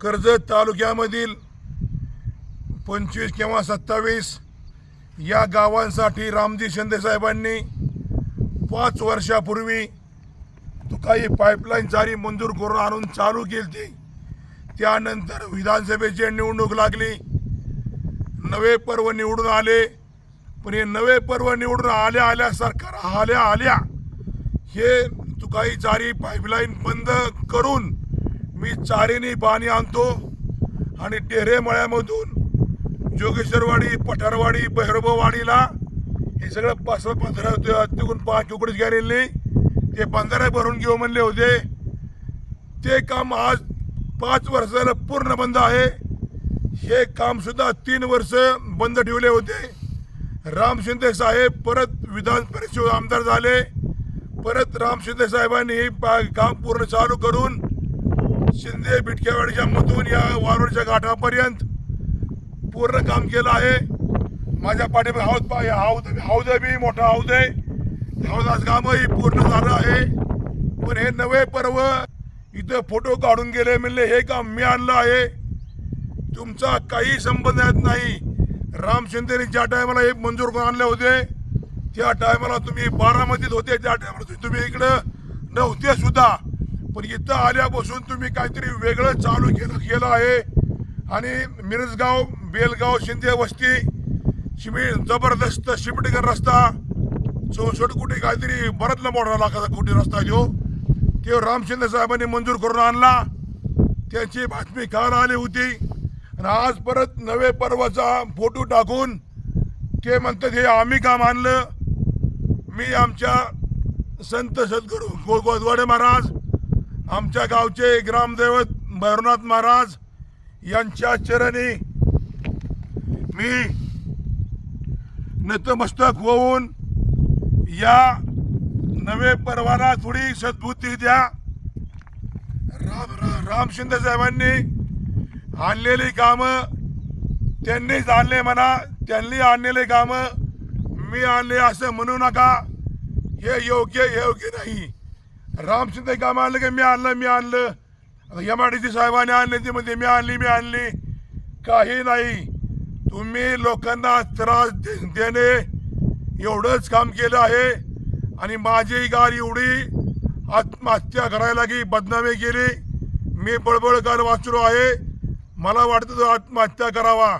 कर्जत तालुक्यामधील पंचवीस किंवा सत्तावीस या गावांसाठी रामजी शिंदेसाहेबांनी पाच वर्षापूर्वी काही पाईपलाईन चारी मंजूर करून आणून चालू केली त्यानंतर विधानसभेची निवडणूक लागली. नवे पर्व निवडून आले. पण हे नवे पर्व निवडून आल्या आल्या सरकार आल्या आल्या हे तुकाई चारी पाईपलाईन बंद करून मी चारीने पाणी आणतो आणि टेहरे मळ्यामधून जोगेश्वरवाडी पठारवाडी भैरववाडीला हे सगळं पाच पंधरा तिकडून पाच उकडीच गेलेले ते बंधारे भरून घेऊ म्हणले होते. ते काम आज पाच वर्षाला पूर्ण बंद आहे. हे काम सुद्धा तीन वर्ष बंद ठेवले होते. राम शिंदे साहेब परत विधान परिषद आमदार झाले. परत राम शिंदे साहेबांनी हे पा- काम पूर्ण चालू करून शिंदे बिटकेवाडीच्या मधून या वारोडच्या घाटापर्यंत पूर्ण काम केलं आहे. माझ्या पाठीमागे हौद पा हौद हौद बी मोठा हौद आहे. हौदाच कामही पूर्ण झालं आहे. पण हे नवे पर्व इथं फोटो काढून गेले म्हणले हे काम मी आणलं आहे. तुमचा काही संबंध येत नाही. राम शिंदेने ज्या टायमाला हे मंजूर करून आणले होते त्या टायमाला तुम्ही बारामतीत होते त्या टायमाला तुम्ही इकडं नव्हते सुद्धा. पण इथं आल्यापासून तुम्ही काहीतरी वेगळं चालू केलं केलं आहे. आणि मिरजगाव बेलगाव शिंदे वस्ती शिमी जबरदस्त शिपटीकर रस्ता. चौसष्ट कोटी काहीतरी बराचला मोठा लाखाचा कोटी रस्ता जो ते. राम शिंदे साहेबांनी मंजूर करून आणला. त्यांची बातमी काल आली होती. आणि आज परत नवे पर्वाचा फोटो टाकून ते म्हणतात हे आम्ही काम आणलं मी आमच्या संत सद्गुरू गो गोदवाडे महाराज आमच्या गावचे ग्रामदैवत भैरवनाथ महाराज यांच्या चरणी मी नतमस्तक होऊन या नवे पर्वाला थोडी सद्बुद्धी द्या. राम राम राम शिंदे साहेबांनी आणलेली कामं त्यांनीच आणले म्हणा त्यांनी आणलेले कामं मी आणले असं म्हणू नका. हे योग्य योग्य नाही. राम शिंदे काम आणलं की मी आणलं मी आणलं? आता एम आय डी सी साहेबांनी आणले ते मध्ये मी आणली मी आणली. काही नाही. तुम्ही लोकांना त्रास दे- देणे एवढंच काम केलं आहे. आणि माझी गाडी एवढी आत्महत्या करायला की बदनामी केली. मी बळबळ काल वाचलो आहे. मला वाटतं तो आत्महत्या करावा.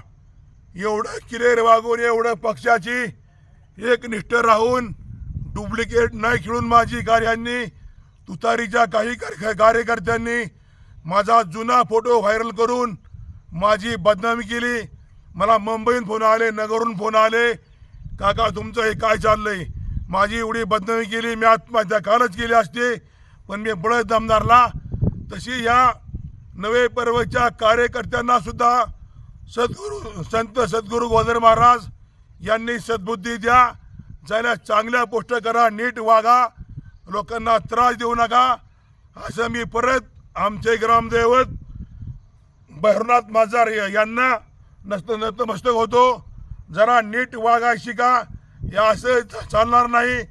एवढं किरेर वागून एवढं पक्षाची एकनिष्ठ राहून डुप्लिकेट नाही खेळून माझी कार्यांनी तुतारीच्या काही कार्यकर्त्यांनी माझा जुना फोटो व्हायरल करून माझी बदनामी केली. मला मुंबईहून फोन आले नगरहून फोन आले. काका तुमचं हे काय चाललंय? माझी एवढी बदनामी केली मी आत्महत्या कालच केली असते पण मी बळद दमदारला. तशी या नवे पर्वच्या कार्यकर्त्यांना सुद्धा सद्गुरू संत सद्गुरू गोदर महाराज यांनी सद्बुद्धी द्या. ज्याला चांगल्या गोष्ट करा नीट वागा. लोकांना त्रास देऊ नका. असं मी परत आमचे ग्रामदैवत भैरवनाथ माझार यांना नसत नतमस्तक होतो. जरा नीट वागा शिका. हे असं चालणार नाही.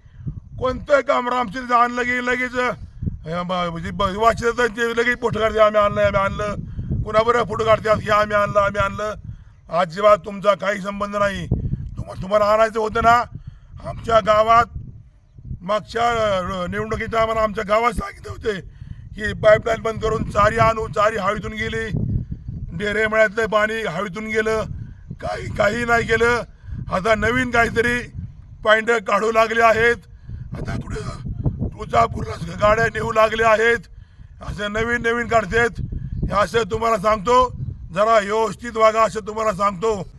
कोणतं काम रामचंद्र आणलं की लगेच अं, ब- म्हणजे ब- लगेच फोटो काढते आम्ही आणलं आम्ही आणलं. कुणाबरोबर फोटो काढते हे आम्ही आणलं आम्ही आणलं. अजिबात तुमचा काही संबंध नाही. तुम्हा तुम्हाला आणायचं होतं ना? आमच्या गावात मागच्या अ, निवडणुकीत आम्हाला आमच्या गावात सांगितले होते की पाईपलाईन बंद करून चारी आणू चारी हवेतून गेली. डेरे मळ्यातलं पाणी हवेतून गेलं. काही काही नाही केलं. आता नवीन काहीतरी पाइंड काढू लागले आहेत. आता कुठं तुळजापूरला गाड्या नेऊ लागल्या आहेत. असं नवीन नवीन काढतात. हे असं तुम्हाला सांगतो. जरा व्यवस्थित वागा असं तुम्हाला सांगतो.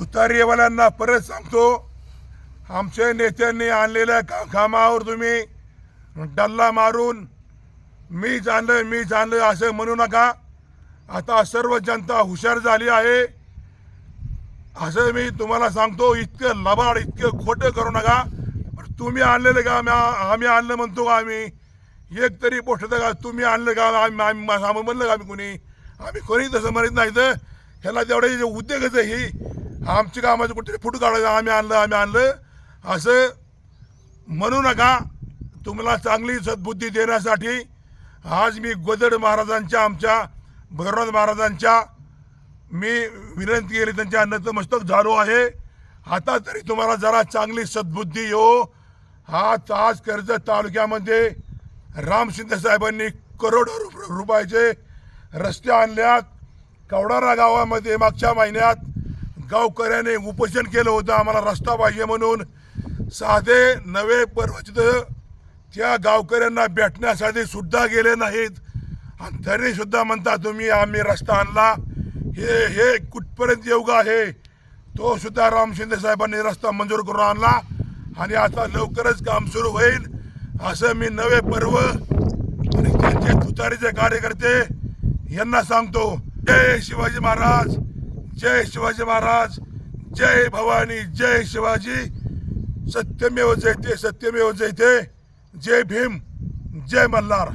तुतारीवाल्यांना परत सांगतो आमच्या नेत्यांनी आणलेल्या का कामावर तुम्ही डल्ला मारून मी जाणलं मी जाणलं असं म्हणू नका. आता सर्व जनता हुशार झाली आहे. असं मी तुम्हाला सांगतो इतकं लबाड इतकं खोटं करू नका. पण तुम्ही आणलेलं का आम्ही आम्ही आणलं म्हणतो का आम्ही? एक तरी पोष्ट का तुम्ही आणलं का आम्ही आम्ही म्हणलं का आम्ही कोणी? आम्ही कोणी तसं म्हणत नाही तर ह्याला तेवढे उद्योगच आहे ही आमच्या कामाचं कुठेतरी फुट काढायचं आम्ही आणलं आम्ही आणलं. असं म्हणू नका. तुम्हाला चांगली सद्बुद्धी देण्यासाठी आज मी गोदड महाराजांच्या आमच्या भगवंत महाराजांच्या मी विनंती केली त्यांच्या नतमस्तक झालो आहे. आता तरी तुम्हाला जरा चांगली सद्बुद्धी येऊ आज आज कर्जत तालुक्यामध्ये राम शिंदे साहेबांनी करोडो रुपयाचे रस्ते आणल्यात. कवडारा गावामध्ये मागच्या महिन्यात गावकऱ्याने उपोषण केलं होतं. आम्हाला रस्ता पाहिजे म्हणून. साधे नवे परवचित त्या गावकऱ्यांना भेटण्यासाठी सुद्धा गेले नाहीत. आणि तरी सुद्धा म्हणता तुम्ही आम्ही रस्ता आणला. हे हे कुठपर्यंत योग्य आहे? तो सुद्धा राम शिंदे साहेबांनी रस्ता मंजूर करून आणला. आणि आता लवकरच काम सुरू होईल असं मी नवे पर्व आणि त्यांचे तुतारीचे कार्यकर्ते यांना सांगतो. जय शिवाजी महाराज. जय शिवाजी महाराज जय भवानी जय शिवाजी. सत्यमेव जयते सत्यमेव जयते जय भीम जय मल्हार.